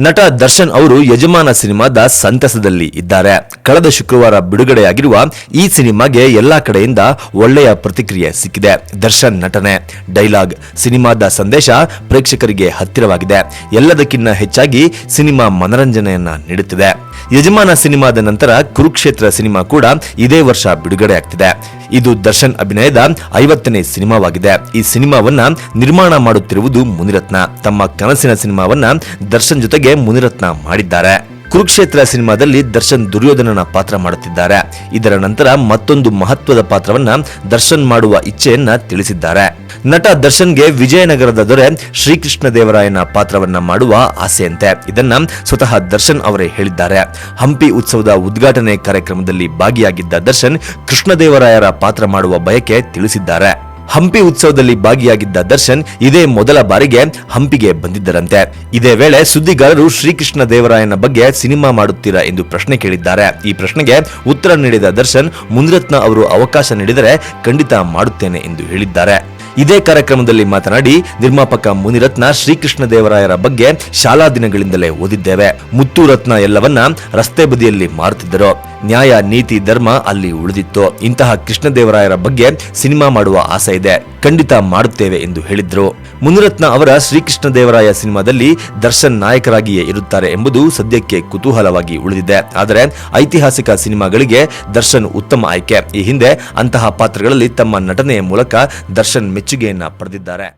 ನಟ ದರ್ಶನ್ ಅವರು ಯಜಮಾನ ಸಿನಿಮಾದ ಸಂತಸದಲ್ಲಿ ಇದ್ದಾರೆ. ಕಳೆದ ಶುಕ್ರವಾರ ಬಿಡುಗಡೆಯಾಗಿರುವ ಈ ಸಿನಿಮಾಗೆ ಎಲ್ಲಾ ಕಡೆಯಿಂದ ಒಳ್ಳೆಯ ಪ್ರತಿಕ್ರಿಯೆ ಸಿಕ್ಕಿದೆ. ದರ್ಶನ್ ನಟನೆ. ಡೈಲಾಗ್, ಸಿನಿಮಾದ ಸಂದೇಶ ಪ್ರೇಕ್ಷಕರಿಗೆ ಹತ್ತಿರವಾಗಿದೆ. ಎಲ್ಲದಕ್ಕಿಂತ ಹೆಚ್ಚಾಗಿ ಸಿನಿಮಾ ಮನರಂಜನೆಯನ್ನ ನೀಡುತ್ತಿದೆ. ಯಜಮಾನ ಸಿನಿಮಾದ ನಂತರ ಕುರುಕ್ಷೇತ್ರ ಸಿನಿಮಾ ಕೂಡ ಇದೇ ವರ್ಷ ಬಿಡುಗಡೆಯಾಗ್ತಿದೆ. ಇದು ದರ್ಶನ್ ಅಭಿನಯದ ಐವತ್ತನೇ ಸಿನಿಮಾವಾಗಿದೆ. ಈ ಸಿನಿಮಾವನ್ನ ನಿರ್ಮಾಣ ಮಾಡುತ್ತಿರುವುದು ಮುನಿರತ್ನ. ತಮ್ಮ ಕನಸಿನ ಸಿನಿಮಾವನ್ನ ದರ್ಶನ್ ಜೊತೆಗೆ ಮುನಿರತ್ನ ಮಾಡಿದ್ದಾರೆ. ಕುರುಕ್ಷೇತ್ರ ಸಿನಿಮಾದಲ್ಲಿ ದರ್ಶನ್ ದುರ್ಯೋಧನನ ಪಾತ್ರ ಮಾಡುತ್ತಿದ್ದಾರೆ. ಇದರ ನಂತರ ಮತ್ತೊಂದು ಮಹತ್ವದ ಪಾತ್ರವನ್ನ ದರ್ಶನ್ ಮಾಡುವ ಇಚ್ಛೆಯನ್ನ ತಿಳಿಸಿದ್ದಾರೆ. ನಟ ದರ್ಶನ್ಗೆ ವಿಜಯನಗರದ ದೊರೆ ಶ್ರೀಕೃಷ್ಣ ದೇವರಾಯನ ಪಾತ್ರವನ್ನ ಮಾಡುವ ಆಸೆಯಂತೆ. ಇದನ್ನ ಸ್ವತಃ ದರ್ಶನ್ ಅವರೇ ಹೇಳಿದ್ದಾರೆ. ಹಂಪಿ ಉತ್ಸವದ ಉದ್ಘಾಟನೆ ಕಾರ್ಯಕ್ರಮದಲ್ಲಿ ಭಾಗಿಯಾಗಿದ್ದ ದರ್ಶನ್ ಕೃಷ್ಣದೇವರಾಯರ ಪಾತ್ರ ಮಾಡುವ ಬಯಕೆ ತಿಳಿಸಿದ್ದಾರೆ. ಹಂಪಿ ಉತ್ಸವದಲ್ಲಿ ಭಾಗಿಯಾಗಿದ್ದ ದರ್ಶನ್ ಇದೇ ಮೊದಲ ಬಾರಿಗೆ ಹಂಪಿಗೆ ಬಂದಿದ್ದರಂತೆ. ಇದೇ ವೇಳೆ ಸುದ್ದಿಗಾರರು ಶ್ರೀಕೃಷ್ಣ ದೇವರಾಯನ ಬಗ್ಗೆ ಸಿನಿಮಾ ಮಾಡುತ್ತೀರಾ ಎಂದು ಪ್ರಶ್ನೆ ಕೇಳಿದ್ದಾರೆ. ಈ ಪ್ರಶ್ನೆಗೆ ಉತ್ತರ ನೀಡಿದ ದರ್ಶನ್, ಮುನಿರತ್ನ ಅವರು ಅವಕಾಶ ನೀಡಿದರೆ ಖಂಡಿತ ಮಾಡುತ್ತೇನೆ ಎಂದು ಹೇಳಿದ್ದಾರೆ. ಇದೇ ಕಾರ್ಯಕ್ರಮದಲ್ಲಿ ಮಾತನಾಡಿ ನಿರ್ಮಾಪಕ ಮುನಿರತ್ನ ಶ್ರೀಕೃಷ್ಣ ದೇವರಾಯರ ಬಗ್ಗೆ ಶಾಲಾ ದಿನಗಳಿಂದಲೇ ಓದಿದ್ದೇವೆ. ಮುತ್ತು ರತ್ನ ಎಲ್ಲವನ್ನ ರಸ್ತೆ ಬದಿಯಲ್ಲಿ ಮಾರುತ್ತಿದ್ದರು. ನ್ಯಾಯ, ನೀತಿ, ಧರ್ಮ ಅಲ್ಲಿ ಉಳಿದಿತ್ತು. ಇಂತಹ ಕೃಷ್ಣದೇವರಾಯರ ಬಗ್ಗೆ ಸಿನಿಮಾ ಮಾಡುವ ಆಸೆ ಇದೆ. ಖಂಡಿತ ಮಾಡುತ್ತೇವೆ ಎಂದು ಹೇಳಿದ್ರು. ಮುನಿರತ್ನ ಅವರ ಶ್ರೀಕೃಷ್ಣ ದೇವರಾಯ ಸಿನಿಮಾದಲ್ಲಿ ದರ್ಶನ್ ನಾಯಕರಾಗಿಯೇ ಇರುತ್ತಾರೆ ಎಂಬುದು ಸದ್ಯಕ್ಕೆ ಕುತೂಹಲವಾಗಿ ಉಳಿದಿದೆ. ಆದರೆ ಐತಿಹಾಸಿಕ ಸಿನಿಮಾಗಳಿಗೆ ದರ್ಶನ್ ಉತ್ತಮ ಆಯ್ಕೆ. ಈ ಹಿಂದೆ ಅಂತಹ ಪಾತ್ರಗಳಲ್ಲಿ ತಮ್ಮ ನಟನೆಯ ಮೂಲಕ ದರ್ಶನ್ ಮೆಚ್ಚುಗೆಯನ್ನ ಪಡೆದಿದ್ದಾರೆ.